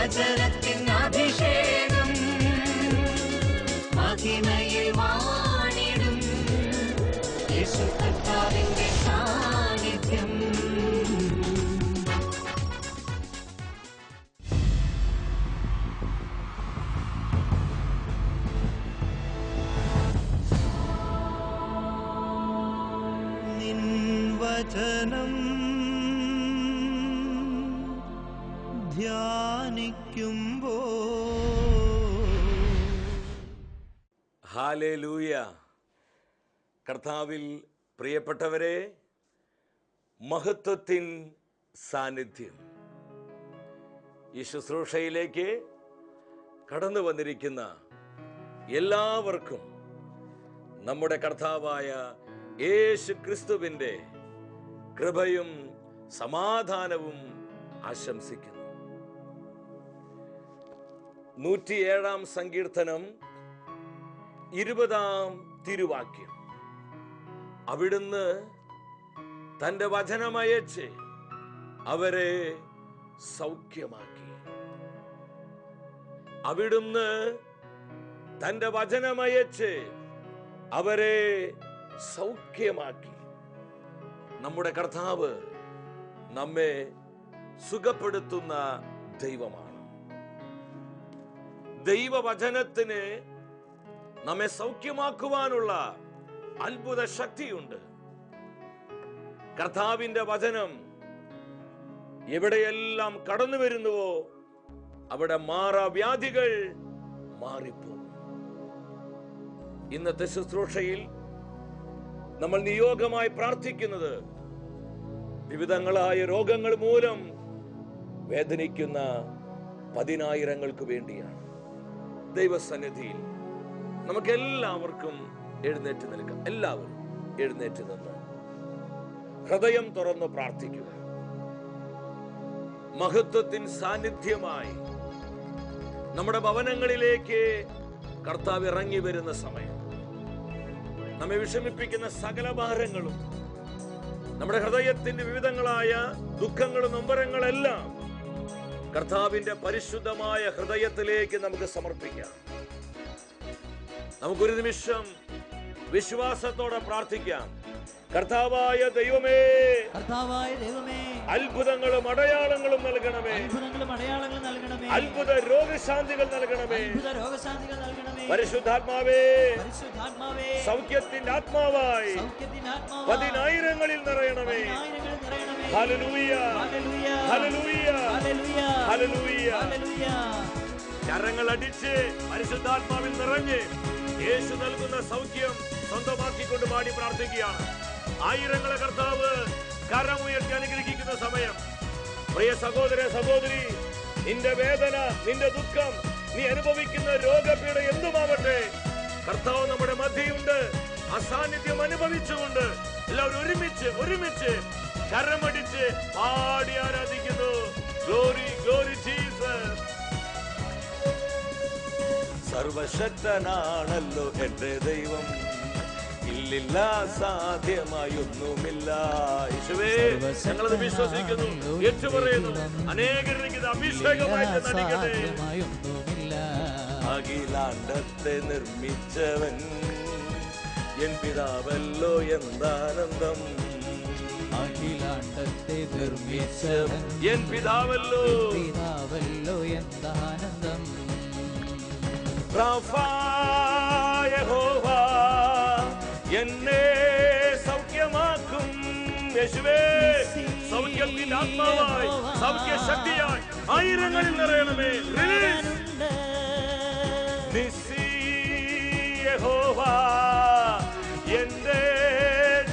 വചനത്തിൻ അഭിഷേകം കർത്താവിൽ പ്രിയപ്പെട്ടവരെ മഹത്വത്തിൻ സാന്നിധ്യം. ഈ ശുശ്രൂഷയിലേക്ക് കടന്നു വന്നിരിക്കുന്ന എല്ലാവർക്കും നമ്മുടെ കർത്താവായ യേശു ക്രിസ്തുവിന്റെ കൃപയും സമാധാനവും ആശംസിക്കുന്നു. നൂറ്റിയേഴാം സങ്കീർത്തനം ഇരുപതാം തിരുവാക്യം. അവിടുന്ന് തന്റെ വചനമയച്ച് അവരെ സൗഖ്യമാക്കി. അവിടുന്ന് തന്റെ വചനമയച്ച് അവരെ സൗഖ്യമാക്കി. നമ്മുടെ കർത്താവ് നമ്മെ സുഖപ്പെടുത്തുന്ന ദൈവമാണ്. ദൈവവചനത്തിന് നമ്മെ സൗഖ്യമാക്കുവാനുള്ള അത്ഭുത ശക്തിയുണ്ട്. കർത്താവിന്റെ വചനം എവിടെയെല്ലാം കടന്നു വരുന്നുവോ അവിടെ മാറാവ്യാധികൾ മാറിപ്പോകും. ഇന്നത്തെ ശുശ്രൂഷയിൽ നമ്മൾ നിയോഗമായി പ്രാർത്ഥിക്കുന്നത് വിവിധങ്ങളായ രോഗങ്ങൾ മൂലം വേദനിക്കുന്ന പതിനായിരങ്ങൾക്ക് വേണ്ടിയാണ്. ദൈവസന്നിധിയിൽ നമുക്ക് എല്ലാവർക്കും എഴുന്നേറ്റ് നിൽക്കുക എല്ലാവരും എഴുന്നേറ്റ് നിന്ന് ഹൃദയം തുറന്ന് പ്രാർത്ഥിക്കുക. മഹത്വത്തിൻ സാന്നിധ്യമായി നമ്മുടെ ഭവനങ്ങളിലേക്ക് കർത്താവ് ഇറങ്ങി വരുന്ന സമയം. നമ്മെ വിഷമിപ്പിക്കുന്ന സകല ഭാരങ്ങളും നമ്മുടെ ഹൃദയത്തിന്റെ വിവിധങ്ങളായ ദുഃഖങ്ങളും നൊമ്പരങ്ങളെല്ലാം കർത്താവിന്റെ പരിശുദ്ധമായ ഹൃദയത്തിലേക്ക് നമുക്ക് സമർപ്പിക്കാം. നമുക്കൊരു നിമിഷം വിശ്വാസത്തോടെ പ്രാർത്ഥിക്കാം. കർത്താവായ ദൈവമേ കർത്താവായ ദൈവമേ അത്ഭുതങ്ങളും അടയാളങ്ങളും നൽകണമേ. അത്ഭുതങ്ങളും അടയാളങ്ങളും നൽകണമേ. അത്ഭുത രോഗശാന്തികൾ നൽകണമേ. അത്ഭുത രോഗശാന്തികൾ നൽകണമേ. പരിശുദ്ധാത്മാവേ പരിശുദ്ധാത്മാവേ സൗഖ്യത്തിന്റെ ആത്മാവായി സൗഖ്യത്തിന്റെ ആത്മാവായി പതിനായിരങ്ങളിൽ നിറയണമേ. പതിനായിരങ്ങളിൽ നിറയണമേ. ഹല്ലേലൂയ. ഹല്ലേലൂയ. ഹല്ലേലൂയ. ഹല്ലേലൂയ. ഹല്ലേലൂയ. ഹല്ലേലൂയ. കരങ്ങൾ അടിച്ച് പരിശുദ്ധാത്മാവിൽ നിറഞ്ഞ് യേശു നൽകുന്ന സൗഖ്യം സ്വന്തമാക്കിക്കൊണ്ട് പാടി പ്രാർത്ഥിക്കുകയാണ്. ആയിരങ്ങളെ കർത്താവ് കരമുയർത്തി അനുഗ്രഹിക്കുന്ന സമയം. പ്രിയ സഹോദര സഹോദരി നിന്റെ വേദന നിന്റെ ദുഃഖം നീ അനുഭവിക്കുന്ന രോഗപീഠ എന്തുമാവട്ടെ? കർത്താവ് നമ്മുടെ മധ്യയുണ്ട്. അസാന്നിധ്യം അനുഭവിച്ചുകൊണ്ട് എല്ലാവരും ഒരുമിച്ച് ഒരുമിച്ച് കരമടിച്ച് പാടി ആരാധിക്കുന്നു. സർവശക്തനാണല്ലോ എന്റെ ദൈവം. ഇല്ലില്ല സാധ്യമായൊന്നുമില്ല. യേശുവേ ഞങ്ങളത് വിശ്വസിക്കുന്നു ഇത് അഭിഷേകമായിട്ട് നടിക്കട്ടെ സാധ്യമായൊന്നുമില്ല. അഖിലാണ്ടത്തെ നിർമ്മിച്ചവൻ എൻ പിതാവല്ലോ എന്താനന്ദം. അഖിലാണ്ടത്തെ നിർമ്മിച്ചവൻ എൻ പിതാവല്ലോ. പിതാവല്ലോ എന്താനന്ദം. യഹോവ എന്നെ സൗഖ്യമാക്കും യേശുവേ. സൗഖ്യത്തിന്റെ ആത്മാവായി സൗഖ്യ ശക്തിയായി ആയിരങ്ങളിൽ നിറയണമേ. എന്റെ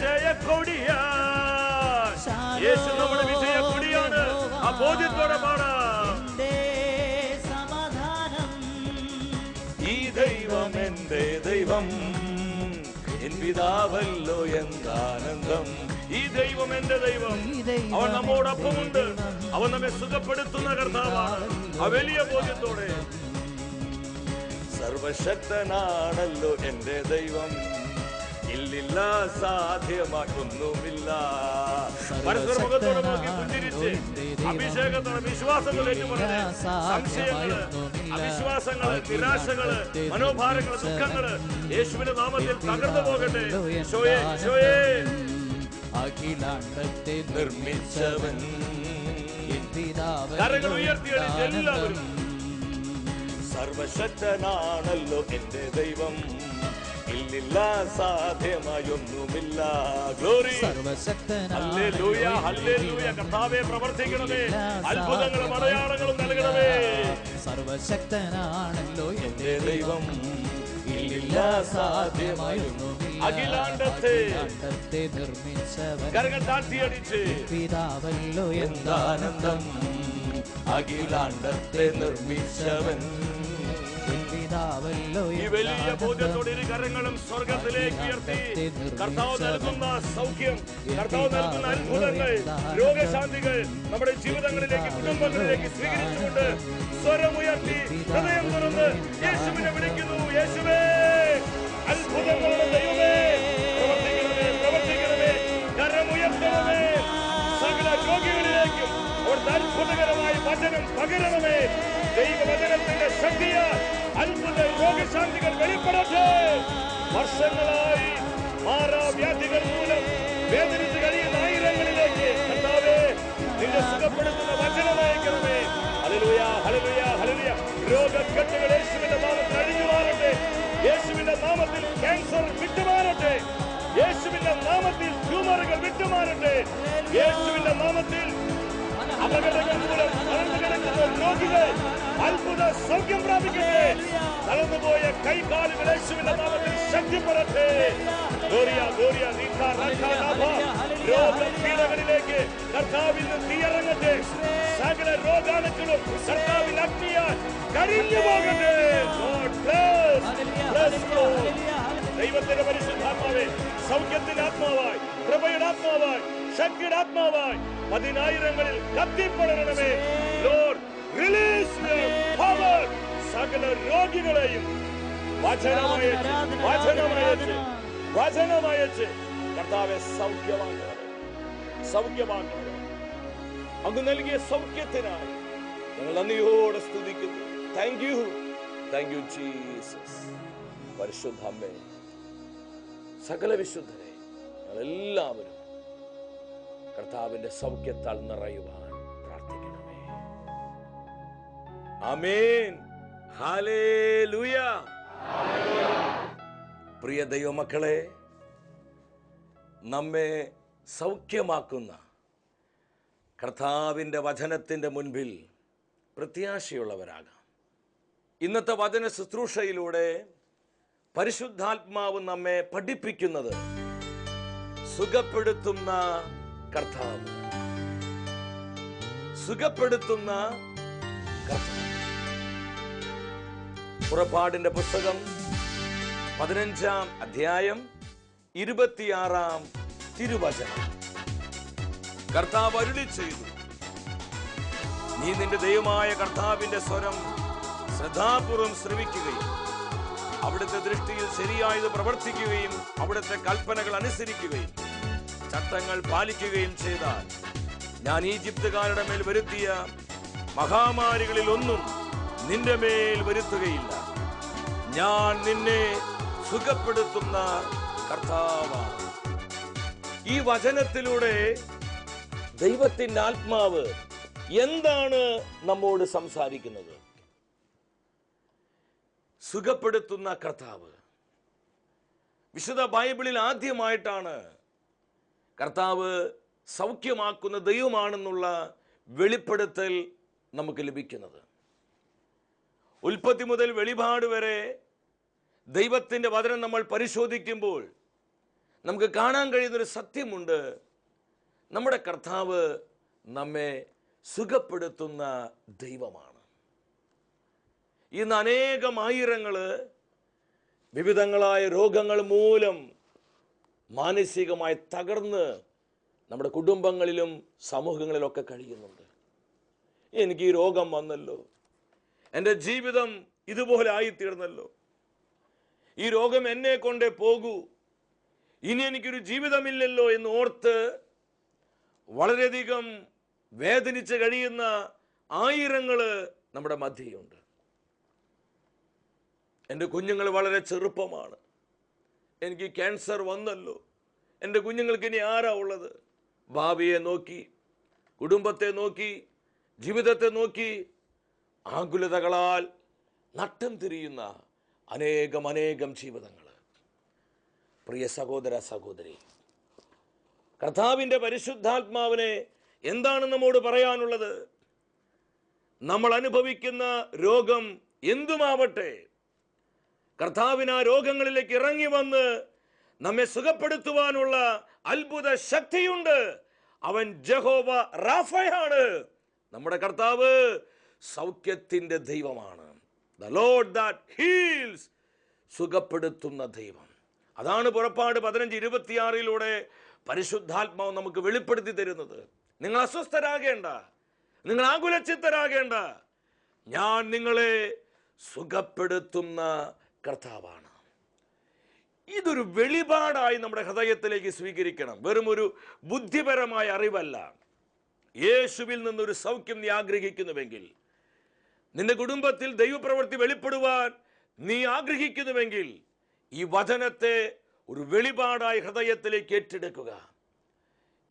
ജയക്കൊടിയ. യേശു നമ്മുടെ വിജയക്കൊടിയാണ്. ആ ബോധ്യത്തോടെ പാടാം പിതാവല്ലോ എന്താനന്ദം. ഈ ദൈവം എന്റെ ദൈവം. അവൻ നമ്മോടൊപ്പമുണ്ട്. അവൻ നമ്മെ സുഖപ്പെടുത്തുന്ന കർത്താവാണ്. ആ വലിയ ബോധ്യത്തോടെ. സർവശക്തനാണല്ലോ എന്റെ ദൈവം. ഇല്ലില്ല സാധ്യമാക്കൊന്നുമില്ല. പരസ്പര മുഖത്തോടെ നോക്കി പുഞ്ചിരിച്ച്. അഭിഷേകത്തോടെ വിശ്വാസങ്ങൾ ഏറ്റുപറഞ്ഞ് സംശയങ്ങൾ അവിശ്വാസങ്ങൾ നിരാശകൾ മനോഭാരങ്ങൾ ദുഃഖങ്ങൾ യേശുവിന്റെ നാമത്തിൽ തകർന്നു പോകട്ടെ. അഖിലാണ്ടത്തെ നിർമ്മിച്ചവൻ കരങ്ങൾ സർവശക്തനാണല്ലോ എന്റെ ദൈവം. ഇല്ലില്ല സാധ്യമായൊന്നുമില്ല. ഗ്ലോറി. ഹല്ലേലൂയ ഹല്ലേലൂയ. കർത്താവേ പ്രവർത്തിക്കണമേ. അത്ഭുതങ്ങളും അടയാളങ്ങളും നൽകണമേ. സർവശക്തനാണല്ലോ എന്റെ ദൈവം. ഇല്ലില്ല സാധ്യമായൊന്നുമില്ല. അഖിലാണ്ടത്തെ നിർമ്മിച്ചവൻ. കരങ്ങൾ താഴ്ത്തിയടിച്ച്. പിതാവല്ലോ എന്താനന്ദം? അഖിലാണ്ടത്തെ നിർമ്മിച്ചവൻ. പിതാവല്ലോ ഈ വലിയ ബോധ്യത്തോടെ ഇരു കരങ്ങളും സ്വർഗത്തിലേക്ക് ഉയർത്തി. കർത്താവ് നൽകുന്ന സൗഖ്യം കർത്താവ് നൽകുന്ന അത്ഭുതങ്ങൾ രോഗശാന്തികൾ നമ്മുടെ ജീവിതങ്ങളിലേക്ക് കുടുംബങ്ങളിലേക്ക് സ്വീകരിച്ചുകൊണ്ട് സ്വരമുയർത്തി ഹൃദയം തുറന്ന് യേശുവിനെ വിളിക്കുന്നു. യേശുവേ അത്ഭുതങ്ങളുടെ ദൈവമേ പ്രവർത്തിക്കണമേ പ്രവർത്തിക്കണമേ കരമുയർത്തണമേ സകല രോഗികളിലേക്കും അവിടുത്തെ അത്ഭുതകരമായ വചനം പകരണമേ. ദൈവവചനത്തിന്റെ ശക്തിയ അത്ഭുത രോഗശാന്തികൾ വെളിപ്പെടട്ടെ. വർഷങ്ങളായി മാറാവ്യാധികൾ മൂലം വേദനിച്ച് കഴിയുന്ന ആയിരങ്ങളിലേക്ക് കർത്താവേ നിന്റെ സുഖപ്പെടുത്തുന്ന വചനം അയക്കണമേ. Hallelujah hallelujah hallelujah. രോഗക്കെട്ടുകൾ യേശുവിന്റെ നാമത്തിൽ അഴിഞ്ഞു മാറട്ടെ. യേശുവിന്റെ നാമത്തിൽ ക്യാൻസർ വിട്ടുമാറട്ടെ. യേശുവിന്റെ നാമത്തിൽ ട്യൂമറുകൾ വിട്ടുമാറട്ടെ. യേശുവിന്റെ നാമത്തിൽ അപകടങ്ങൾ മൂലം തളർന്നു കിടക്കുന്ന രോഗികൾ അത്ഭുത സൗഖ്യം പ്രാപിക്കട്ടെ നടന്നുപോയ കൈകാലുകൾ യേശുവിന്റെ നാമത്തിൽ ശക്തിപ്പെടട്ടെ ഗോറിയ ഗോറിയ നഭ. രോഗപീഠകളിലേക്ക് കർത്താവിൽ നിന്ന് തീയിറങ്ങട്ടെ സകല രോഗാണുക്കളും കർത്താവിൽ അഗ്നിയാൽ കരിഞ്ഞു പോകട്ടെ. ദൈവത്തിന്റെ പരിശുദ്ധാത്മാവെ സൗഖ്യത്തിന്റെ ആത്മാവായി കൃപയുടെ ആത്മാവായി ശക്തിയുടെ ആത്മാവായി പതിനായിരങ്ങളിൽ കത്തിപ്പടരണമേ. ലോർഡ് റിലീസ് പവർ സകല രോഗികളെയും വചനമയച്ച് വചനമയച്ച് വചനമയച്ച് കർത്താവെ സൗഖ്യമാക്കണമേ. സൗഖ്യമാക്കണമേ. അങ്ങ് നൽകിയ സൗഖ്യത്തിനായി ഞങ്ങൾ നന്ദിയോടെ സ്തുതിക്കുന്നു. Thank you thank you Jesus പരിശുദ്ധമ്മേ സകല വിശുദ്ധരെ ഞങ്ങളെല്ലാവരും കർത്താവിന്റെ സൗഖ്യത്താൽ നിറയുവാൻ പ്രാർത്ഥിക്കണമേ. ഹാലേലൂയ പ്രിയ ദൈവമക്കളെ നമ്മെ സൗഖ്യമാക്കുന്ന കർത്താവിന്റെ വചനത്തിന്റെ മുൻപിൽ പ്രത്യാശയുള്ളവരാകാം. ഇന്നത്തെ വചന ശുശ്രൂഷയിലൂടെ പരിശുദ്ധാത്മാവ് നമ്മെ പഠിപ്പിക്കുന്നത് സുഖപ്പെടുത്തുന്ന കർത്താവ്. സുഖപ്പെടുത്തുന്ന പുറപ്പാടിന്റെ പുസ്തകം പതിനഞ്ചാം അധ്യായം ഇരുപത്തിയാറാം തിരുവചനം. കർത്താവ് അരുളി ചെയ്തു. നീ നിന്റെ ദൈവമായ കർത്താവിന്റെ സ്വരം ശ്രദ്ധാപൂർവം ശ്രമിക്കുകയും അവിടുത്തെ ദൃഷ്ടിയിൽ ശരിയായത് പ്രവർത്തിക്കുകയും അവിടുത്തെ കൽപ്പനകൾ അനുസരിക്കുകയും ചട്ടങ്ങൾ പാലിക്കുകയും ചെയ്താൽ ഞാൻ ഈജിപ്തുകാരുടെ മേൽ വരുത്തിയ മഹാമാരികളിൽ ഒന്നും നിന്റെ മേൽ വരുത്തുകയില്ല. ഞാൻ നിന്നെ സുഖപ്പെടുത്തുന്ന കർത്താവാണ്. ഈ വചനത്തിലൂടെ ദൈവത്തിന്റെ ആത്മാവ് എന്താണ് നമ്മോട് സംസാരിക്കുന്നത്? സുഖപ്പെടുത്തുന്ന കർത്താവ്. വിശുദ്ധ ബൈബിളിൽ ആദ്യമായിട്ടാണ് കർത്താവ് സൗഖ്യമാക്കുന്ന ദൈവമാണെന്നുള്ള വെളിപ്പെടുത്തൽ നമുക്ക് ലഭിക്കുന്നത്. ഉൽപ്പത്തി മുതൽ വെളിപാട് വരെ ദൈവത്തിന്റെ വചനം നമ്മൾ പരിശോധിക്കുമ്പോൾ നമുക്ക് കാണാൻ കഴിയുന്നൊരു സത്യമുണ്ട്. നമ്മുടെ കർത്താവ് നമ്മെ സുഖപ്പെടുത്തുന്ന ദൈവമാണ്. ഇന്ന് അനേകം ആയിരങ്ങൾ വിവിധങ്ങളായ രോഗങ്ങൾ മൂലം മാനസികമായി തകർന്ന് നമ്മുടെ കുടുംബങ്ങളിലും സമൂഹങ്ങളിലൊക്കെ കഴിയുന്നുണ്ട്. എനിക്ക് ഈ രോഗം വന്നല്ലോ. എന്റെ ജീവിതം ഇതുപോലെ ആയിത്തീർന്നല്ലോ. ഈ രോഗം എന്നെ കൊണ്ടേ പോകൂ. ഇനി എനിക്കൊരു ജീവിതമില്ലല്ലോ എന്ന് ഓർത്ത് വളരെയധികം വേദനിച്ച് കഴിയുന്ന ആയിരങ്ങൾ നമ്മുടെ മധ്യയുണ്ട്. എന്റെ കുഞ്ഞുങ്ങൾ വളരെ ചെറുപ്പമാണ്. എനിക്ക് ക്യാൻസർ വന്നല്ലോ. എന്റെ കുഞ്ഞുങ്ങൾക്ക് ഇനി ആരാ ഉള്ളത്? ഭാവിയെ നോക്കി കുടുംബത്തെ നോക്കി ജീവിതത്തെ നോക്കി ആകുലതകളാൽ നട്ടം തിരിയുന്ന അനേകം അനേകം ജീവിതങ്ങൾ പ്രിയ സഹോദര സഹോദരി കർത്താവിന്റെ പരിശുദ്ധാത്മാവിനെ എന്താണ് നമ്മോട് പറയാനുള്ളത്? നമ്മൾ അനുഭവിക്കുന്ന രോഗം എന്തുമാവട്ടെ കർത്താവിന് ആ രോഗങ്ങളിലേക്ക് ഇറങ്ങി വന്ന് നമ്മെ സുഖപ്പെടുത്തുവാനുള്ള അത്ഭുത ശക്തിയുണ്ട്. അവൻ ജഹോവ റാഫയാണ്. നമ്മുടെ കർത്താവ് സൗഖ്യത്തിന്റെ ദൈവമാണ്. ദ ലോഡ് ദാറ്റ് ഹീൽസ് സുഖപ്പെടുത്തുന്ന ദൈവം. അതാണ് പുറപ്പാട് പതിനഞ്ച് ഇരുപത്തിയാറിലൂടെ പരിശുദ്ധാത്മാവ് നമുക്ക് വെളിപ്പെടുത്തി തരുന്നത്. നിങ്ങൾ അസ്വസ്ഥരാകേണ്ട. നിങ്ങൾ ആകുലചിത്തരാകേണ്ട. ഞാൻ നിങ്ങളെ സുഖപ്പെടുത്തുന്ന കർത്താവാണ്. ഇതൊരു വെളിപാടായി നമ്മുടെ ഹൃദയത്തിലേക്ക് സ്വീകരിക്കണം. വെറും ഒരു ബുദ്ധിപരമായ അറിവല്ല. യേശുവിൽ നിന്നൊരു സൗഖ്യം നീ ആഗ്രഹിക്കുന്നുവെങ്കിൽ നിന്റെ കുടുംബത്തിൽ ദൈവപ്രവൃത്തി വെളിപ്പെടുവാൻ നീ ആഗ്രഹിക്കുന്നുവെങ്കിൽ ഈ വചനത്തെ ഒരു വെളിപാടായി ഹൃദയത്തിലേക്ക് ഏറ്റെടുക്കുക.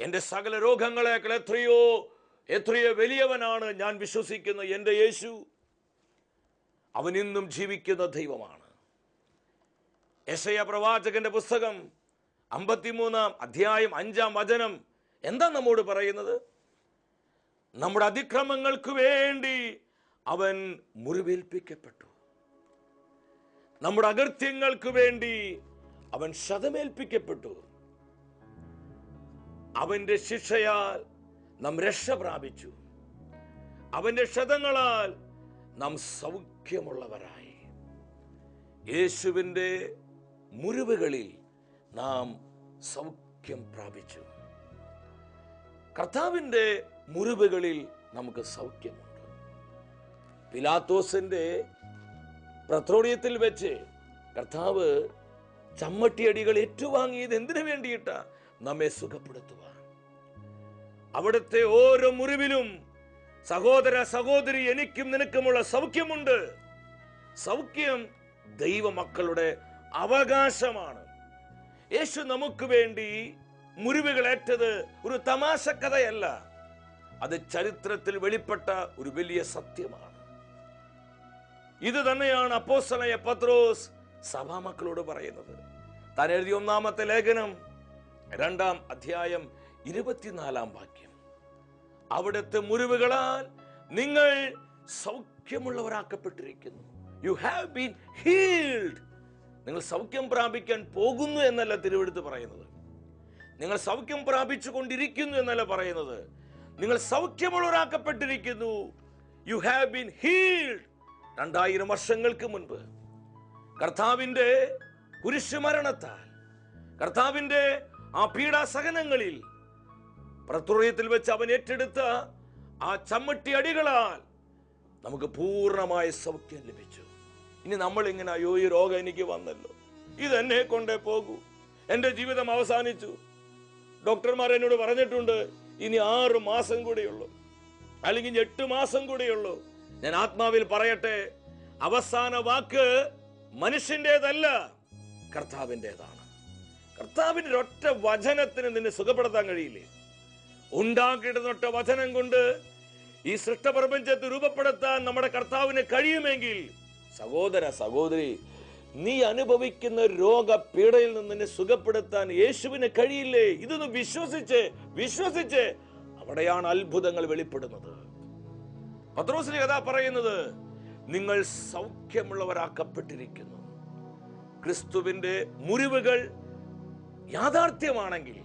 എന്റെ സകല രോഗങ്ങളെക്കാൾ എത്രയോ എത്രയോ വലിയവനാണ് ഞാൻ വിശ്വസിക്കുന്ന എന്റെ യേശു. അവൻ ഇന്നും ജീവിക്കുന്ന ദൈവമാണ്. യശയ പ്രവാചകന്റെ പുസ്തകം അമ്പത്തിമൂന്നാം അധ്യായം അഞ്ചാം വചനം. എന്താ നമ്മോട് പറയുന്നത്? നമ്മുടെ അതിക്രമങ്ങൾക്ക് വേണ്ടി അവൻ മുറിവേൽപ്പിക്കപ്പെട്ടു. നമ്മുടെ അകൃത്യങ്ങൾക്ക് വേണ്ടി അവൻ ശതമേൽപ്പിക്കപ്പെട്ടു. അവന്റെ ശിക്ഷയാൽ നാം രക്ഷ പ്രാപിച്ചു. അവന്റെ ക്ഷതങ്ങളാൽ നാം സൗഖ്യമുള്ളവരായി. യേശുവിന്റെ മുറിവുകളിൽ നാം സൗഖ്യം പ്രാപിച്ചു. കർത്താവിന്റെ മുറിവുകളിൽ നമുക്ക് സൗഖ്യമുണ്ട്. പിലാത്തോസിന്റെ പ്രത്രോടിയത്തിൽ വെച്ച് കർത്താവ് ചമ്മട്ടിയടികൾ ഏറ്റുവാങ്ങിയത് എന്തിനു വേണ്ടിയിട്ടാ? നമ്മെ സുഖപ്പെടുത്തുവാൻ. അവിടുത്തെ ഓരോ മുറിവിലും സഹോദര സഹോദരി എനിക്കും നിനക്കുമുള്ള സൗഖ്യമുണ്ട്. സൗഖ്യം ദൈവമക്കളുടെ അവകാശമാണ്. യേശു നമുക്ക് വേണ്ടി മുറിവുകളേറ്റത് ഒരു തമാശ കഥയല്ല. അത് ചരിത്രത്തിൽ വെളിപ്പെട്ട ഒരു വലിയ സത്യമാണ്. ഇത് തന്നെയാണ് അപ്പോസ്തലനായ പത്രോസ് സഭാമക്കളോട് പറയുന്നത്. താൻ എഴുതിയ ഒന്നാമത്തെ ലേഖനം രണ്ടാം അധ്യായം ഇരുപത്തിനാലാം വാക്യം. അവിടുത്തെ മുറിവുകളാൽ നിങ്ങൾ സൗഖ്യമുള്ളവരാക്കപ്പെട്ടിരിക്കുന്നു. യു ഹാവ് ബീൻ ഹീൽഡ് നിങ്ങൾ സൗഖ്യം പ്രാപിക്കാൻ പോകുന്നു എന്നല്ല തിരുവെടുത്ത് പറയുന്നത്. നിങ്ങൾ സൗഖ്യം പ്രാപിച്ചു കൊണ്ടിരിക്കുന്നു എന്നല്ല പറയുന്നത്. നിങ്ങൾ സൗഖ്യമുള്ളവരാക്കപ്പെട്ടിരിക്കുന്നു. യു ഹാവ് ബീൻ ഹീൽഡ് രണ്ടായിരം വർഷങ്ങൾക്ക് മുൻപ്. കർത്താവിന്റെ കുരിശുമരണത്താൽ കർത്താവിന്റെ ആ പീഡാസഹനങ്ങളിൽ പ്രത്യുറയത്തിൽ വെച്ച് അവൻ ഏറ്റെടുത്ത ആ ചമ്മട്ടി അടികളാൽ നമുക്ക് പൂർണമായ സൗഖ്യം ലഭിച്ചു. ഇനി നമ്മൾ ഇങ്ങനെ അയ്യോ ഈ രോഗം എനിക്ക് വന്നല്ലോ. ഇതെന്നെ കൊണ്ടേ പോകൂ. എന്റെ ജീവിതം അവസാനിച്ചു. ഡോക്ടർമാർ എന്നോട് പറഞ്ഞിട്ടുണ്ട് ഇനി ആറ് മാസം കൂടെയുള്ളൂ. അല്ലെങ്കിൽ എട്ട് മാസം കൂടെയുള്ളൂ. ഞാൻ ആത്മാവിൽ പറയട്ടെ അവസാന വാക്ക് മനുഷ്യന്റെതല്ല കർത്താവിന്റെതാണ് കർത്താവിന്റെ ഒറ്റ വചനത്തിന് നിന്നെ സുഖപ്പെടുത്താൻ കഴിയില്ലേ? ഉണ്ടാക്കിയിടുന്ന ഒറ്റ വചനം കൊണ്ട് ഈ സൃഷ്ടപ്രപഞ്ചത്തെ രൂപപ്പെടുത്താൻ നമ്മുടെ കർത്താവിന് കഴിയുമെങ്കിൽ സഹോദര സഹോദരി നീ അനുഭവിക്കുന്ന രോഗപീഠയിൽ നിന്ന് നിന്നെ സുഖപ്പെടുത്താൻ യേശുവിന് കഴിയില്ലേ? ഇതൊന്ന് വിശ്വസിച്ച് വിശ്വസിച്ച്. അവിടെയാണ് അത്ഭുതങ്ങൾ വെളിപ്പെടുന്നത്. പത്രോസിന് കഥ പറയുന്നത് നിങ്ങൾ സൗഖ്യമുള്ളവരാക്കപ്പെട്ടിരിക്കുന്നു. ക്രിസ്തുവിന്റെ മുറിവുകൾ യാഥാർത്ഥ്യമാണെങ്കിൽ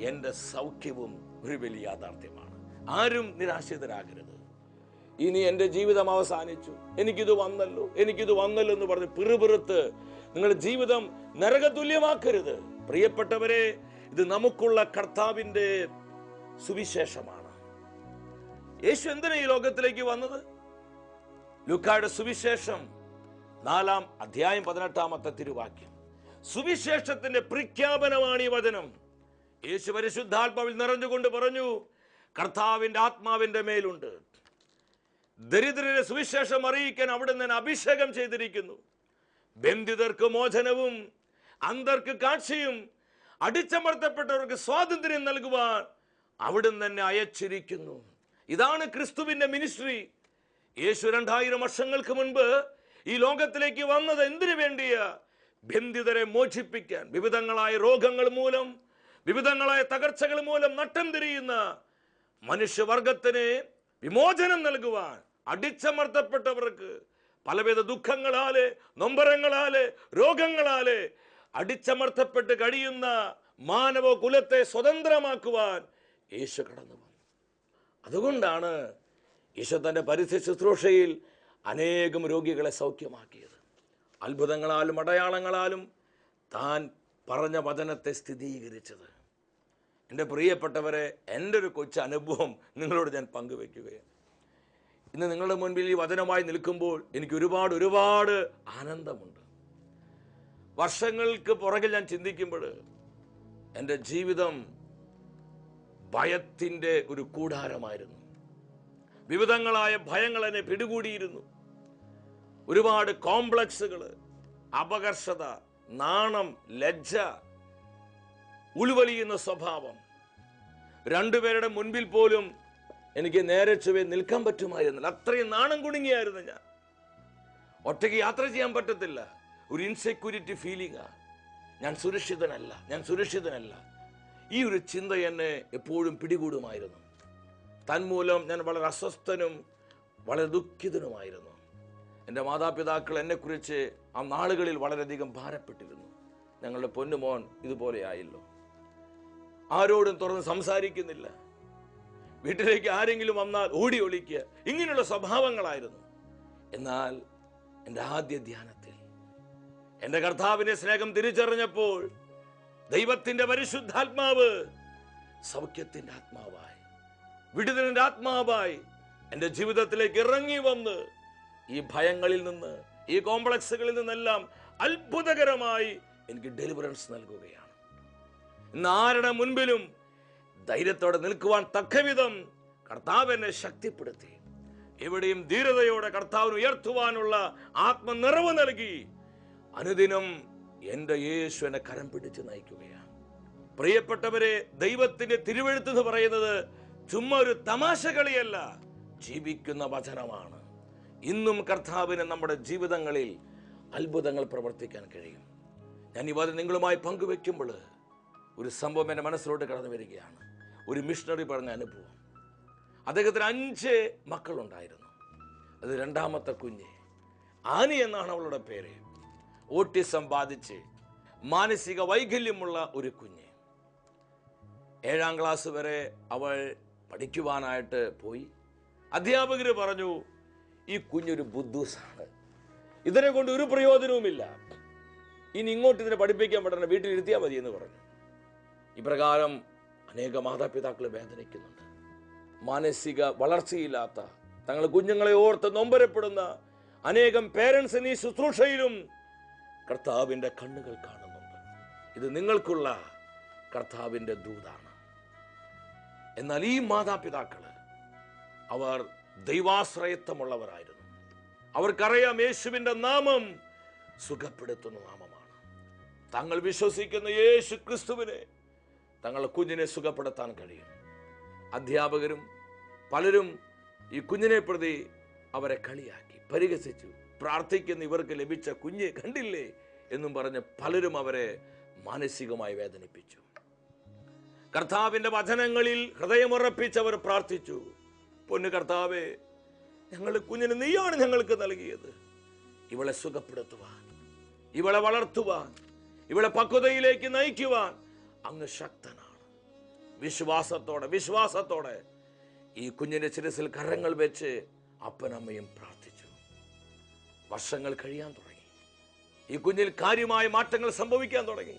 എന്റെ സൗഖ്യവും ഒരു വലിയ യാഥാർത്ഥ്യമാണ്. ആരും നിരാശിതരാകരുത്. ഇനി എന്റെ ജീവിതം അവസാനിച്ചു. എനിക്കിത് വന്നല്ലോ എനിക്കിത് വന്നല്ലോ എന്ന് പറഞ്ഞ് പിറുപിറുത്ത് നിങ്ങളുടെ ജീവിതം നരകതുല്യമാക്കരുത്. പ്രിയപ്പെട്ടവരെ ഇത് നമുക്കുള്ള കർത്താവിന്റെ സുവിശേഷമാണ്. യേശു എന്തിനാ ഈ ലോകത്തിലേക്ക് വന്നത്? ലുക്കായുടെ സുവിശേഷം നാലാം അധ്യായം പതിനെട്ടാമത്തെ തിരുവാക്യം. സുവിശേഷത്തിന്റെ പ്രഖ്യാപനമാണ് ഈ വചനം. യേശു പരിശുദ്ധാത്മാവിൽ നിറഞ്ഞുകൊണ്ട് പറഞ്ഞു കർത്താവിന്റെ ആത്മാവിന്റെ മേലുണ്ട്. ദരിദ്രരെ സുവിശേഷം അറിയിക്കാൻ അവിടെ നിന്ന് അഭിഷേകം ചെയ്തിരിക്കുന്നു. ബന്ധിതർക്ക് മോചനവും അന്തർക്ക് കാഴ്ചയും അടിച്ചമർത്തപ്പെട്ടവർക്ക് സ്വാതന്ത്ര്യം നൽകുവാൻ അവിടുന്ന് തന്നെ അയച്ചിരിക്കുന്നു. ഇതാണ് ക്രിസ്തുവിന്റെ മിനിസ്ട്രി. യേശു രണ്ടായിരം വർഷങ്ങൾക്ക് മുൻപ് ഈ ലോകത്തിലേക്ക് വന്നത് എന്തിനു വേണ്ടിയ? ബന്ധിതരെ മോചിപ്പിക്കാൻ. വിവിധങ്ങളായ രോഗങ്ങൾ മൂലം വിവിധങ്ങളായ തകർച്ചകൾ മൂലം നട്ടം തിരിയുന്ന മനുഷ്യവർഗത്തിന് വിമോചനം നൽകുവാൻ അടിച്ചമർത്തപ്പെട്ടവർക്ക് പലവിധ ദുഃഖങ്ങളാൽ നൊമ്പരങ്ങളാൽ രോഗങ്ങളാൽ അടിച്ചമർത്തപ്പെട്ട് കഴിയുന്ന മാനവ കുലത്തെ സ്വതന്ത്രമാക്കുവാൻ യേശു കടന്നു വന്നു. അതുകൊണ്ടാണ് യേശു തന്റെ പരിസ്ഥിതി ശുശ്രൂഷയിൽ അനേകം രോഗികളെ സൗഖ്യമാക്കിയത്. അത്ഭുതങ്ങളാലും അടയാളങ്ങളാലും താൻ പറഞ്ഞ വചനത്തെ സ്ഥിരീകരിച്ചത്. എന്റെ പ്രിയപ്പെട്ടവരെ എന്റെ ഒരു കൊച്ചു അനുഭവം നിങ്ങളോട് ഞാൻ പങ്കുവെക്കുകയാണ് ഇന്ന് നിങ്ങളുടെ മുൻപിൽ ഈ വചനമായി നിൽക്കുമ്പോൾ എനിക്ക് ഒരുപാട് ഒരുപാട് ആനന്ദമുണ്ട്. വർഷങ്ങൾക്ക് പുറകിൽ ഞാൻ ചിന്തിക്കുമ്പോൾ എന്റെ ജീവിതം ഭയത്തിന്റെ ഒരു കൂടാരമായിരുന്നു. വിവിധങ്ങളായ ഭയങ്ങൾ എന്നെ പിടികൂടിയിരുന്നു. ഒരുപാട് കോംപ്ലക്സുകൾ അപകർഷത നാണം ലജ്ജ ഉൾവലിയുന്ന സ്വഭാവം. രണ്ടുപേരുടെ മുൻപിൽ പോലും എനിക്ക് നേരെ ചൊവ്വേ നിൽക്കാൻ പറ്റുമായിരുന്നില്ല. അത്രയും നാണം കുടുങ്ങിയായിരുന്നു ഞാൻ. ഒറ്റയ്ക്ക് യാത്ര ചെയ്യാൻ പറ്റത്തില്ല. ഒരു ഇൻസെക്യൂരിറ്റി ഫീലിംഗാണ് ഞാൻ സുരക്ഷിതനല്ല. ഞാൻ സുരക്ഷിതനല്ല. ഈ ഒരു ചിന്ത എന്നെ എപ്പോഴും പിടികൂടുമായിരുന്നു. തന്മൂലം ഞാൻ വളരെ അസ്വസ്ഥനും വളരെ ദുഃഖിതനുമായിരുന്നു. എന്റെ മാതാപിതാക്കൾ എന്നെക്കുറിച്ച് ആ നാളുകളിൽ വളരെയധികം ഭാരപ്പെട്ടിരുന്നു. ഞങ്ങളുടെ പൊന്നുമോൻ ഇതുപോലെ ആയല്ലോ. ആരോടും തുറന്ന് സംസാരിക്കുന്നില്ല. വീട്ടിലേക്ക് ആരെങ്കിലും വന്നാൽ ഓടി ഒളിക്കുക. ഇങ്ങനെയുള്ള സ്വഭാവങ്ങളായിരുന്നു. എന്നാൽ എന്റെ ആദ്യ ധ്യാനത്തിൽ എന്റെ കർത്താവിനെ സ്നേഹം തിരിച്ചറിഞ്ഞപ്പോൾ ദൈവത്തിന്റെ പരിശുദ്ധാത്മാവ് സൗഖ്യത്തിന്റെ ആത്മാവായി വിടുതലിന്റെ ആത്മാവായി എന്റെ ജീവിതത്തിലേക്ക് ഇറങ്ങി വന്ന് ഈ ഭയങ്ങളിൽ നിന്ന് ഈ കോംപ്ലക്സുകളിൽ നിന്നെല്ലാം അത്ഭുതകരമായി എനിക്ക് ഡെലിവറൻസ് നൽകുകയാണ്. ഇന്ന് ആരുടെ മുൻപിലും ധൈര്യത്തോടെ നിൽക്കുവാൻ തക്കവിധം കർത്താവ് എന്നെ ശക്തിപ്പെടുത്തി. എവിടെയും ധീരതയോടെ കർത്താവിന് ഉയർത്തുവാനുള്ള ആത്മനിറവ് നൽകി. അനുദിനം എന്റെ യേശു എന്നെ കരം പിടിച്ച് നയിക്കുകയാണ്. പ്രിയപ്പെട്ടവരെ ദൈവത്തിന്റെ തിരുവെഴുത്ത് എന്ന് പറയുന്നത് ചുമ്മാ ഒരു തമാശ കളിയല്ല ജീവിക്കുന്ന വചനമാണ്. ഇന്നും കർത്താവിന് നമ്മുടെ ജീവിതങ്ങളിൽ അത്ഭുതങ്ങൾ പ്രവർത്തിക്കാൻ കഴിയും. ഞാൻ ഈ നിങ്ങളുമായി പങ്കുവെക്കുമ്പോൾ ഒരു സംഭവം എന്റെ മനസ്സിലോട്ട് കടന്നു വരികയാണ്. ഒരു മിഷണറി പറഞ്ഞ അനുഭവം. അദ്ദേഹത്തിന് അഞ്ച് മക്കളുണ്ടായിരുന്നു. അത് രണ്ടാമത്തെ കുഞ്ഞ്. ആനി എന്നാണ് അവളുടെ പേര്. ഓട്ടിസം ബാധിച്ച് മാനസിക വൈകല്യമുള്ള ഒരു കുഞ്ഞ്. ഏഴാം ക്ലാസ് വരെ അവൾ പഠിക്കുവാനായിട്ട് പോയി. അധ്യാപകർ പറഞ്ഞു ഈ കുഞ്ഞൊരു ബുദ്ധൂസാണ്. ഇതിനെ കൊണ്ട് ഒരു പ്രയോജനവുമില്ല. ഇനി ഇങ്ങോട്ട് ഇതിനെ പഠിപ്പിക്കാൻ പറ്റണ വീട്ടിലിരുത്തിയാൽ മതി എന്ന് പറഞ്ഞു. ഇപ്രകാരം അനേക മാതാപിതാക്കൾ വേദനിക്കുന്നുണ്ട്. മാനസിക വളർച്ചയില്ലാത്ത തങ്ങളുടെ കുഞ്ഞുങ്ങളെ ഓർത്ത് നൊമ്പരപ്പെടുന്ന അനേകം പേരൻസിന് ഈ ശുശ്രൂഷയിലും കർത്താവിന്റെ കണ്ണുകൾ കാണുന്നുണ്ട്. ഇത് നിങ്ങൾക്കുള്ള കർത്താവിന്റെ ദൂതാണ്. എന്നാൽ ഈ മാതാപിതാക്കൾ അവർ ദൈവാശ്രയത്വമുള്ളവരായിരുന്നു. അവർക്കറിയാം യേശുവിന്റെ നാമം സുഖപ്പെടുത്തുന്ന നാമമാണ്. തങ്ങൾ വിശ്വസിക്കുന്ന യേശു ക്രിസ്തുവിനെ തങ്ങളുടെ കുഞ്ഞിനെ സുഖപ്പെടുത്താൻ കഴിയും. അധ്യാപകരും പലരും ഈ കുഞ്ഞിനെ പ്രതി അവരെ കളിയാക്കി പരിഹസിച്ചു. പ്രാർത്ഥിക്കുന്ന ഇവർക്ക് ലഭിച്ച കുഞ്ഞ് കണ്ടില്ലേ എന്നും പറഞ്ഞ് പലരും അവരെ മാനസികമായി വേദനിപ്പിച്ചു. കർത്താവിന്റെ വചനങ്ങളിൽ ഹൃദയമുറപ്പിച്ചവർ പ്രാർത്ഥിച്ചു. പൊന്നു കർത്താവെ ഞങ്ങൾ കുഞ്ഞിന് നീയാണ് ഞങ്ങൾക്ക് നൽകിയത്. ഇവളെ സുഖപ്പെടുത്തുവാൻ ഇവളെ വളർത്തുവാൻ ഇവളെ പക്വതയിലേക്ക് നയിക്കുവാൻ അങ്ങ് ശക്തനാണ്. വിശ്വാസത്തോടെ വിശ്വാസത്തോടെ ഈ കുഞ്ഞിന്റെ ശിരസിൽ കരങ്ങൾ വെച്ച് അപ്പനമ്മയും പ്രാർത്ഥിച്ചു. വർഷങ്ങൾ കഴിയാൻ തുടങ്ങി. ഈ കുഞ്ഞിൽ കാര്യമായ മാറ്റങ്ങൾ സംഭവിക്കാൻ തുടങ്ങി.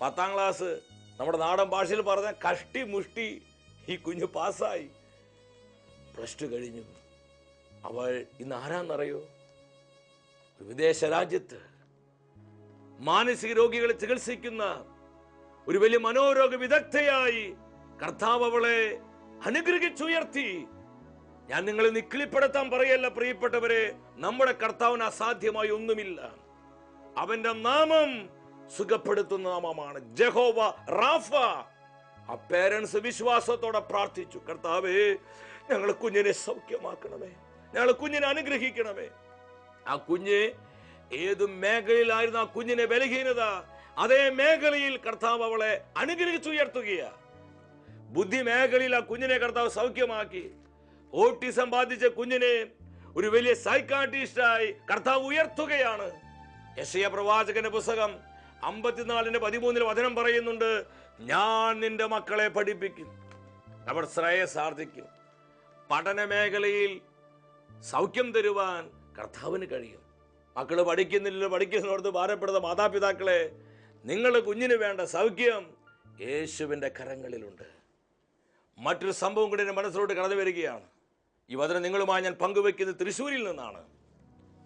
പത്താം ക്ലാസ് നമ്മുടെ നാടൻ ഭാഷയിൽ പറഞ്ഞ കഷ്ടി മുഷ്ടി ഈ കുഞ്ഞ് പാസ്സായി. പ്ലസ് ടു കഴിഞ്ഞു. അവൾ ഇന്ന് ആരാന്നറിയോ? വിദേശ രാജ്യത്ത് മാനസിക രോഗികളെ ചികിത്സിക്കുന്ന ഒരു വലിയ മനോരോഗ വിദഗ്ധയായി കർത്താവ് അവളെ അനുഗ്രഹിച്ചുയർത്തി. ഞാൻ നിങ്ങളെ നിക്കിളിപ്പെടുത്താൻ പറയല്ല പ്രിയപ്പെട്ടവരെ. നമ്മുടെ കർത്താവിന് അസാധ്യമായി ഒന്നുമില്ല. അവന്റെ നാമം സുഖപ്പെടുത്തുന്ന നാമമാണ്. ജഹോവ റാഫ. ആ പേരൻസ് വിശ്വാസത്തോടെ പ്രാർത്ഥിച്ചു. കർത്താവേ ഞങ്ങൾ കുഞ്ഞിനെ സൗഖ്യമാക്കണമേ. ഞങ്ങൾ കുഞ്ഞിനെ അനുഗ്രഹിക്കണമേ. ആ കുഞ്ഞ് ഏത് മേഖലയിലായിരുന്നു ആ കുഞ്ഞിനെ ബലഹീനത? അതേ മേഖലയിൽ കർത്താവ് അവളെ അനുഗ്രഹിച്ചുയർത്തുകയാ ബുദ്ധി മേഖലയിൽ ആ കുഞ്ഞിനെ കർത്താവ് സൗഖ്യമാക്കി. ഓട്ടിസം ബാധിച്ച കുഞ്ഞിനെ ഒരു വലിയ സൈക്കാട്രിസ്റ്റായി കർത്താവ് ഉയർത്തുകയാണ്. യശയ പ്രവാചകന്റെ പുസ്തകം അമ്പത്തിനാലിന്റെ പതിമൂന്നിൽ വചനം പറയുന്നുണ്ട് ഞാൻ നിന്റെ മക്കളെ പഠിപ്പിക്കും. അവർ ശ്രേയസാർജിക്കും പഠന മേഖലയിൽ സൗഖ്യം തരുവാൻ കർത്താവിന് കഴിയും. മക്കൾ പഠിക്കുന്നില്ല പഠിക്കുന്നിടത്ത് ഭാരപ്പെടുന്ന മാതാപിതാക്കളെ നിങ്ങളുടെ കുഞ്ഞിന് വേണ്ട സൗഖ്യം യേശുവിന്റെ കരങ്ങളിലുണ്ട്. മറ്റൊരു സംഭവം കൂടി എന്റെ മനസ്സിലോട്ട് കടന്നു വരികയാണ്. ഈ വചനം നിങ്ങളുമായി ഞാൻ പങ്കുവെക്കുന്നത് തൃശ്ശൂരിൽ നിന്നാണ്.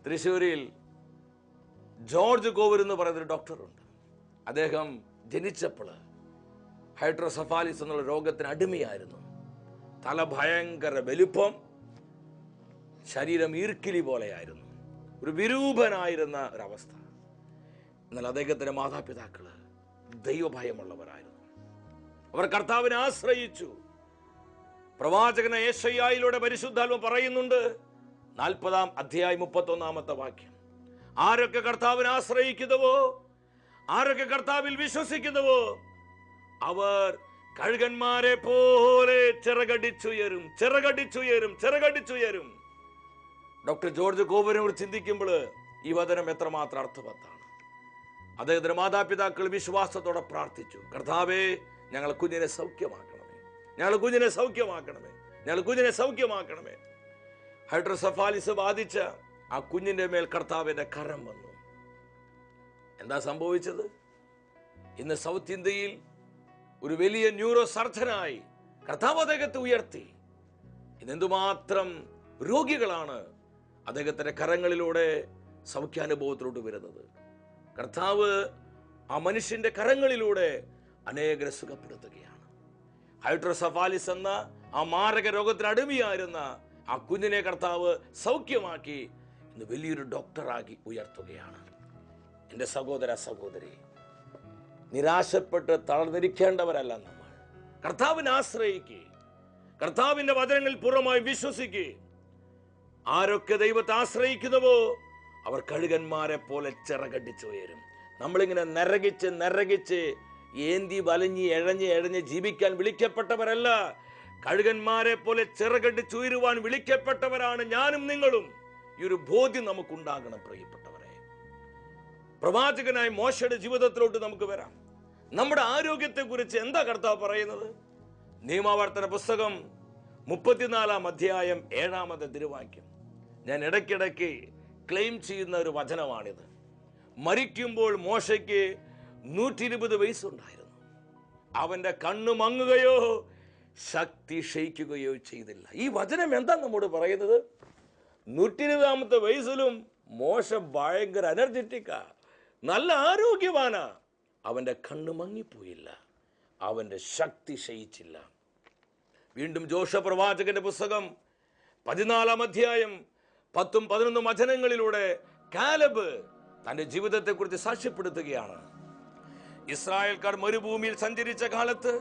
തൃശ്ശൂരിൽ ജോർജ് കോവൂർ എന്ന് പറയുന്നൊരു ഡോക്ടറുണ്ട്. അദ്ദേഹം ജനിച്ചപ്പോൾ ഹൈഡ്രോസഫാലിസ് എന്നുള്ള രോഗത്തിന് അടിമയായിരുന്നു. തല ഭയങ്കര വലുപ്പം ശരീരം ഈർക്കിലി പോലെയായിരുന്നു. ഒരു വിരൂപനായിരുന്ന ഒരവസ്ഥ. എന്നാൽ അദ്ദേഹത്തിന്റെ മാതാപിതാക്കൾ ദൈവഭയമുള്ളവരായിരുന്നു. അവർ കർത്താവിനെ ആശ്രയിച്ചു. പ്രവാചകന ഏഷയ്യായിലൂടെ പരിശുദ്ധാത്മ പറയുന്നുണ്ട് നാൽപ്പതാം അധ്യായം മുപ്പത്തൊന്നാമത്തെ വാക്യം. ആരൊക്കെ കർത്താവിനെ ആശ്രയിക്കുന്നുവോ? ആരൊക്കെ കർത്താവിൽ വിശ്വസിക്കുന്നുവോ? അവർ കഴുകന്മാരെ പോലെ ചിറകടിച്ചുയരും ചിറകടിച്ചുയരും ചിറകടിച്ചുയരും. ഡോക്ടർ ജോർജ് കുറിച്ച് ചിന്തിക്കുമ്പോൾ ഈ വചനം എത്രമാത്രം അർത്ഥവത്താണ്. അദ്ദേഹത്തിന്റെ മാതാപിതാക്കൾ വിശ്വാസത്തോടെ പ്രാർത്ഥിച്ചു. കർത്താവേ ഞങ്ങൾ കുഞ്ഞിനെ സൗഖ്യമാക്കണമേ. ഞങ്ങൾ കുഞ്ഞിനെ സൗഖ്യമാക്കണമേ. ഞങ്ങൾ കുഞ്ഞിനെ സൗഖ്യമാക്കണമേ. ഹൈഡ്രോസഫാലിസ് ബാധിച്ച ആ കുഞ്ഞിന്റെ മേൽ കർത്താവിന്റെ കരം വന്നു. എന്താ സംഭവിച്ചത്? ഇന്ന് സൗത്ത് ഇന്ത്യയിൽ ഒരു വലിയ ന്യൂറോ സർജനായി കർത്താവ് അദ്ദേഹത്തെ ഉയർത്തി. ഇന്നെന്തുമാത്രം രോഗികളാണ് അദ്ദേഹത്തിന്റെ കരങ്ങളിലൂടെ സൗഖ്യാനുഭവത്തിലോട്ട് വരുന്നത്? കർത്താവ് ആ മനുഷ്യന്റെ കരങ്ങളിലൂടെ അനേകരെ സുഖപ്പെടുത്തുകയാണ്. ഹൈഡ്രോസഫാലിസ് എന്ന ആ മാരക രോഗത്തിന് അടിമയായിരുന്ന ആ കുഞ്ഞിനെ കർത്താവ് സൗഖ്യമാക്കി ഇന്ന് വലിയൊരു ഡോക്ടറാക്കി ഉയർത്തുകയാണ്. എന്റെ സഹോദര സഹോദരി നിരാശപ്പെട്ട് തളർന്നിരിക്കേണ്ടവരല്ല നമ്മൾ. കർത്താവിനെ ആശ്രയിക്കുക കർത്താവിന്റെ വചനങ്ങളിൽ പൂർണമായി വിശ്വസിക്കുക ആരൊക്കെ ദൈവത്തെ ആശ്രയിക്കുന്നുവോ അവർ കഴുകന്മാരെ പോലെ ചിറകടിച്ചു ഉയരും. നമ്മളിങ്ങനെ നരകിച്ച് നരകിച്ച് ഏന്തി വലഞ്ഞ് എഴഞ്ഞ് എഴഞ്ഞ് ജീവിക്കാൻ വിളിക്കപ്പെട്ടവരല്ല. കഴുകന്മാരെ പോലെ ചിറകടിച്ചുയരുവാൻ വിളിക്കപ്പെട്ടവരാണ് ഞാനും നിങ്ങളും. ഈ ഒരു ബോധ്യം നമുക്കുണ്ടാകണം പ്രിയപ്പെട്ടവരെ. പ്രവാചകനായ മോശയുടെ ജീവിതത്തിലോട്ട് നമുക്ക് വരാം. നമ്മുടെ ആരോഗ്യത്തെക്കുറിച്ച് എന്താ കർത്താവ് പറയുന്നത്? നിയമാവർത്തന പുസ്തകം മുപ്പത്തിനാലാം അധ്യായം ഏഴാമത്തെ തിരുവാക്യം. ഞാൻ ഇടയ്ക്കിടയ്ക്ക് ക്ലെയിം ചെയ്യുന്ന ഒരു വചനമാണിത്. മരിക്കുമ്പോൾ മോശയ്ക്ക് നൂറ്റി ഇരുപത് വയസ്സുണ്ടായിരുന്നു. അവന്റെ കണ്ണു മങ്ങുകയോ ശക്തി ക്ഷയിക്കുകയോ ചെയ്തില്ല. ഈ വചനം എന്താ നമ്മോട് പറയുന്നത്? നൂറ്റി ഇരുപതാമത്തെ വയസ്സിലും മോശ ഭയങ്കര എനർജറ്റിക്കാ നല്ല ആരോഗ്യവാനാ. അവന്റെ കണ്ണു മങ്ങിപ്പോയില്ല. അവന്റെ ശക്തി ക്ഷയിച്ചില്ല. വീണ്ടും ജോഷ പ്രവാചകന്റെ പുസ്തകം പതിനാലാം അധ്യായം പത്തും പതിനൊന്നും വചനങ്ങളിലൂടെ കാലബ് തന്റെ ജീവിതത്തെക്കുറിച്ച് സാക്ഷ്യപ്പെടുത്തുകയാണ്. ഇസ്രായേൽക്കാർ മരുഭൂമിയിൽ സഞ്ചരിച്ച കാലത്ത്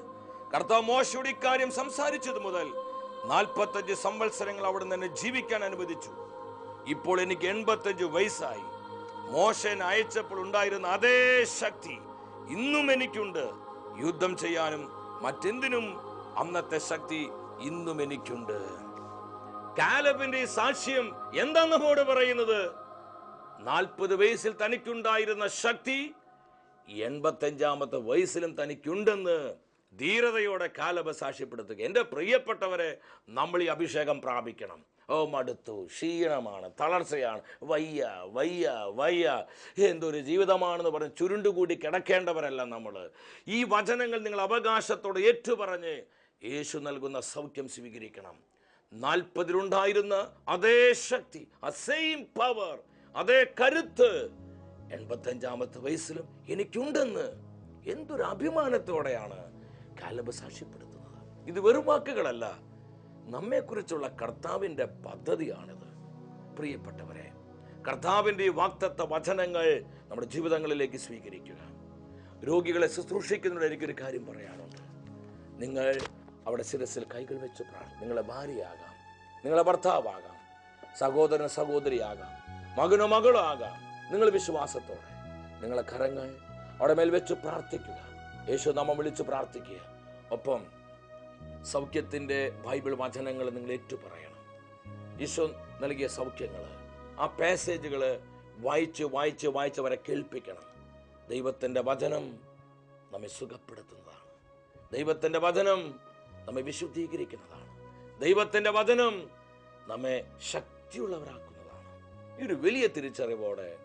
കർത്താവ് മോശയുടെ ഇക്കാര്യം സംസാരിച്ചത് മുതൽ നാൽപ്പത്തഞ്ച് സംവത്സരങ്ങൾ അവിടെ നിന്ന് ജീവിക്കാൻ അനുവദിച്ചു. ഇപ്പോൾ എനിക്ക് എൺപത്തഞ്ച് വയസ്സായി. മോശൻ അയച്ചപ്പോൾ ഉണ്ടായിരുന്ന അതേ ശക്തി ഇന്നും എനിക്കുണ്ട്. യുദ്ധം ചെയ്യാനും മറ്റെന്തിനും അന്നത്തെ ശക്തി ഇന്നും എനിക്കുണ്ട്. കാലബിന്റെ സാക്ഷ്യം എന്താ നമ്മോട് പറയുന്നത്? നാൽപ്പത് വയസ്സിൽ തനിക്കുണ്ടായിരുന്ന ശക്തി എൺപത്തഞ്ചാമത്തെ വയസ്സിലും തനിക്കുണ്ടെന്ന് ധീരതയോടെ കാലബ സാക്ഷ്യപ്പെടുത്തുക. എന്റെ പ്രിയപ്പെട്ടവരെ നമ്മൾ ഈ അഭിഷേകം പ്രാപിക്കണം. ഓ മടുത്തു. ക്ഷീണമാണ് തളർച്ചയാണ്. വയ്യ വയ്യ വയ്യ. എന്തൊരു ജീവിതമാണെന്ന് പറഞ്ഞ് ചുരുണ്ടുകൂടി കിടക്കേണ്ടവരല്ല നമ്മൾ. ഈ വചനങ്ങൾ നിങ്ങൾ അവകാശത്തോടെ ഏറ്റുപറഞ്ഞ് യേശു നൽകുന്ന സൗഖ്യം സ്വീകരിക്കണം. നാൽപ്പതിലുണ്ടായിരുന്ന അതേ ശക്തി ആ സെയിം പവർ അതേ കരുത്ത് എൺപത്തഞ്ചാമത്തെ വയസ്സിലും എനിക്കുണ്ടെന്ന് എന്തൊരു അഭിമാനത്തോടെയാണ് കാലബ് സാക്ഷ്യപ്പെടുത്തുന്നത്. ഇത് വെറും വാക്കുകളല്ല നമ്മെക്കുറിച്ചുള്ള കർത്താവിന്റെ പദ്ധതിയാണിത്. പ്രിയപ്പെട്ടവരെ കർത്താവിന്റെ ഈ വാക്തത്വ വചനങ്ങൾ നമ്മുടെ ജീവിതങ്ങളിലേക്ക് സ്വീകരിക്കുക. രോഗികളെ ശുശ്രൂഷിക്കുന്നതിനോട് എനിക്കൊരു കാര്യം പറയാനുണ്ട്. നിങ്ങൾ അവിടെ ശിരസിൽ കൈകൾ വെച്ച് പ്രാർത്ഥി നിങ്ങളെ ഭാര്യയാകാം. നിങ്ങളെ ഭർത്താവാകാം. സഹോദരൻ സഹോദരിയാകാം. മകനോ മകളോ ആകാം. നിങ്ങൾ വിശ്വാസത്തോടെ നിങ്ങളെ കരങ്ങൾ അവിടെ മേൽ വെച്ച് പ്രാർത്ഥിക്കുക. യേശു നാമം വിളിച്ച് പ്രാർത്ഥിക്കുക. ഒപ്പം സൗഖ്യത്തിന്റെ ബൈബിൾ വചനങ്ങൾ നിങ്ങൾ ഏറ്റുപറയണം. ഈശോ നൽകിയ സൗഖ്യങ്ങൾ ആ പാസേജുകൾ വായിച്ച് വായിച്ച് വായിച്ച് അവരെ കേൾപ്പിക്കണം. ദൈവത്തിന്റെ വചനം നമ്മെ സുഖപ്പെടുത്തുന്നതാണ്. ദൈവത്തിന്റെ വചനം നമ്മെ വിശുദ്ധീകരിക്കുന്നതാണ്. ദൈവത്തിന്റെ വചനം നമ്മെ ശക്തിയുള്ളവരാക്കുന്നതാണ്. ഈ ഒരു വലിയ തിരിച്ചറിവോടെ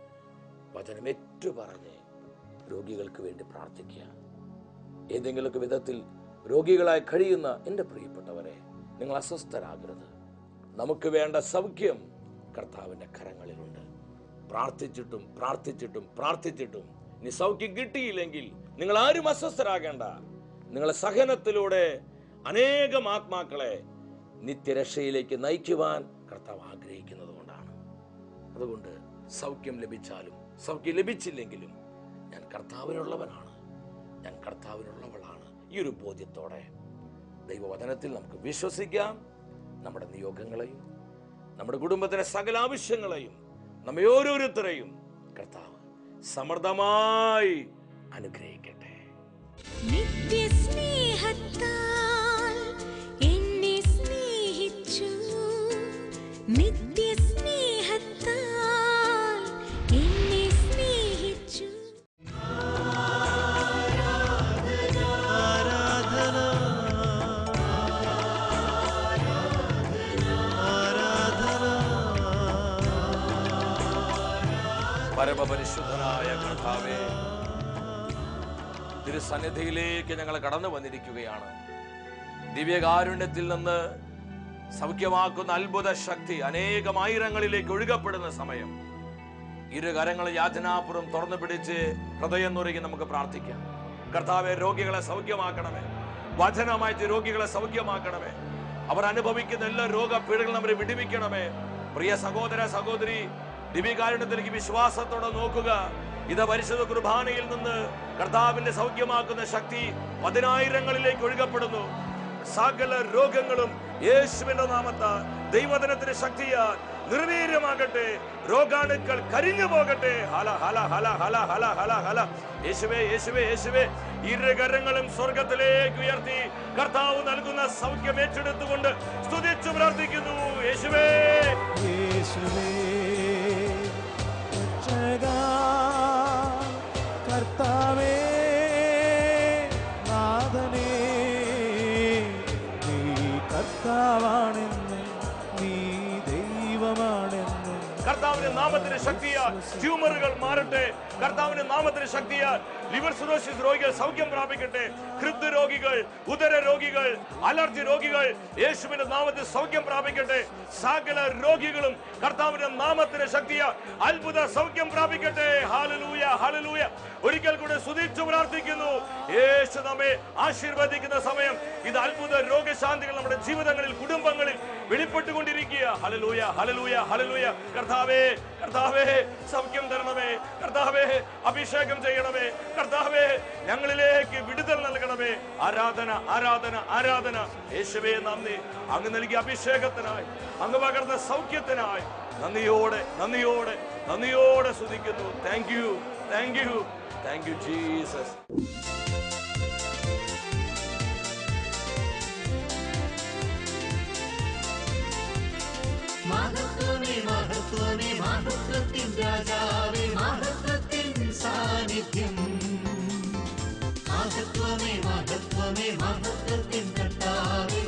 വചനം ഏറ്റു പറഞ്ഞ് രോഗികൾക്ക് വേണ്ടി പ്രാർത്ഥിക്കുക. ഏതെങ്കിലുമൊക്കെ വിധത്തിൽ രോഗികളായി കഴിയുന്ന എന്റെ പ്രിയപ്പെട്ടവരെ നിങ്ങൾ അസ്വസ്ഥരാകരുത്. നമുക്ക് വേണ്ട സൗഖ്യം കർത്താവിന്റെ കരങ്ങളിലുണ്ട്. പ്രാർത്ഥിച്ചിട്ടും പ്രാർത്ഥിച്ചിട്ടും പ്രാർത്ഥിച്ചിട്ടും ഇനി സൗഖ്യം കിട്ടിയില്ലെങ്കിൽ നിങ്ങൾ ആരും അസ്വസ്ഥരാകേണ്ട. നിങ്ങളെ സഹനത്തിലൂടെ അനേകം ആത്മാക്കളെ നിത്യരക്ഷയിലേക്ക് നയിക്കുവാൻ കർത്താവ് ആഗ്രഹിക്കുന്നത് കൊണ്ടാണ്. അതുകൊണ്ട് സൗഖ്യം ലഭിച്ചാലും സൗഖ്യം ലഭിച്ചില്ലെങ്കിലും ഞാൻ കർത്താവിനുള്ളവനാണ്. ഞാൻ കർത്താവിനുള്ളവളാണ്. ഈ ഒരു ബോധ്യത്തോടെ ദൈവവചനത്തിൽ നമുക്ക് വിശ്വസിക്കാം. നമ്മുടെ നിയോഗങ്ങളെയും നമ്മുടെ കുടുംബത്തിലെ സകല ആവശ്യങ്ങളെയും നമ്മെ ഓരോരുത്തരെയും കർത്താവ് സമൃദ്ധമായി അനുഗ്രഹിക്കട്ടെ. നിത്യസ്നേഹത്താൽ പരമപരിശുദ്ധനായ കർത്താവേ തിരുസന്നിധിയിലേക്ക് ഞങ്ങൾ കടന്നു വന്നിരിക്കുകയാണ്. ദിവ്യകാരുണ്യത്തിൽ നിന്ന് സൗഖ്യമാക്കുന്ന അത്ഭുത ശക്തി അനേകം ആയിരങ്ങളിലേക്ക് ഒഴുകപ്പെടുന്ന സമയം. ഇരു കരങ്ങൾ യാചനാപുരം തുറന്നു പിടിച്ച് ഹൃദയം നുറുകി നമുക്ക് പ്രാർത്ഥിക്കാം. കർത്താവെ രോഗികളെ സൗഖ്യമാക്കണമേ. വചനമായിട്ട് രോഗികളെ സൗഖ്യമാക്കണമേ. അവർ അനുഭവിക്കുന്ന എല്ലാ രോഗപീഠകളും അവരെ വിടിവിക്കണമേ. പ്രിയ സഹോദര സഹോദരി ദിവ്യകാരുണ്യത്തിലേക്ക് വിശ്വാസത്തോടെ നോക്കുക. ഇത് പരിശുദ്ധ കുർബാനയിൽ നിന്ന് കർത്താവിന്റെ സൗഖ്യമാക്കുന്ന ശക്തി പതിനായിരങ്ങളിലേക്ക് ഒഴുകപ്പെടുന്നു. സകല രോഗങ്ങളും യേശുവിന്റെ നാമത്താൽ ദൈവദിനത്തിന്റെ ശക്തിയാൽ നിർവീര്യമാകട്ടെ രോഗാണുക്കൾ കരിഞ്ഞു പോകട്ടെ. ഹല ഹല ഹല ഹല ഹല ഹല ഹല. യേശുവേ യേശുവേ യേശുവേ. ഇരുകരങ്ങളും സ്വർഗത്തിലേക്ക് ഉയർത്തി കർത്താവ് നൽകുന്ന സൗഖ്യം ഏറ്റെടുത്തുകൊണ്ട് സ്തുതിച്ചു പ്രാർത്ഥിക്കുന്നു. ട്യൂമറുകൾ മാറട്ടെ. കർത്താവിന്റെ നാമത്തിന് ശക്തിയാൽ ലിവർ സിറോസിസ് രോഗികൾ സൗഖ്യം പ്രാപിക്കട്ടെ. ഹൃദ്രോഗികൾ ഉദര രോഗികൾ അലർജി രോഗികൾ യേശുവിന്റെ നാമത്തിൽ സൗഖ്യം പ്രാപിക്കട്ടെ. സകല രോഗികളും കർത്താവിന്റെ നാമത്തിന് ശക്തിയ അത്ഭുത സൗഖ്യം പ്രാപിക്കട്ടെ. ഹാലലൂയ ഹാലലൂയ ഒരിക്കൽ കൂടെ സ്തുതിച്ചു പ്രാർത്ഥിക്കുന്നു. യേശു നമ്മെ ആശീർവദിക്കുന്ന സമയം. ഇത് അത്ഭുത രോഗശാന്തികൾ നമ്മുടെ ജീവിതങ്ങളിൽ കുടുംബങ്ങളിൽ വെളിപ്പെട്ടുകൊണ്ടിരിക്കുക ഹലലൂയ ഹലലൂയ ഹലലൂയ കർത്താവേ കർത്താവേ സൗഖ്യം തരണമേ. കർത്താവേ അഭിഷേകം ചെയ്യണമേ. കർത്താവേ ഞങ്ങളിലേക്ക് വിടുതൽ നൽകണമേ. ആരാധന ആരാധന ആരാധന. യേശുവേ നന്ദി. അങ്ങ് നൽകിയ അഭിഷേകത്തിനായി അങ്ങ് പകർന്ന സൗഖ്യത്തിനായി നന്ദിയോടെ നന്ദിയോടെ നന്ദിയോടെ സ്തുതിക്കുന്നു. Thank you thank you thank you Jesus മാതാവേ മഹത്വത്തിൻ സാന്നിധ്യം. മഹത്വമേ മഹത്വമേ മഹത്വത്തിൻ കർത്താവേ.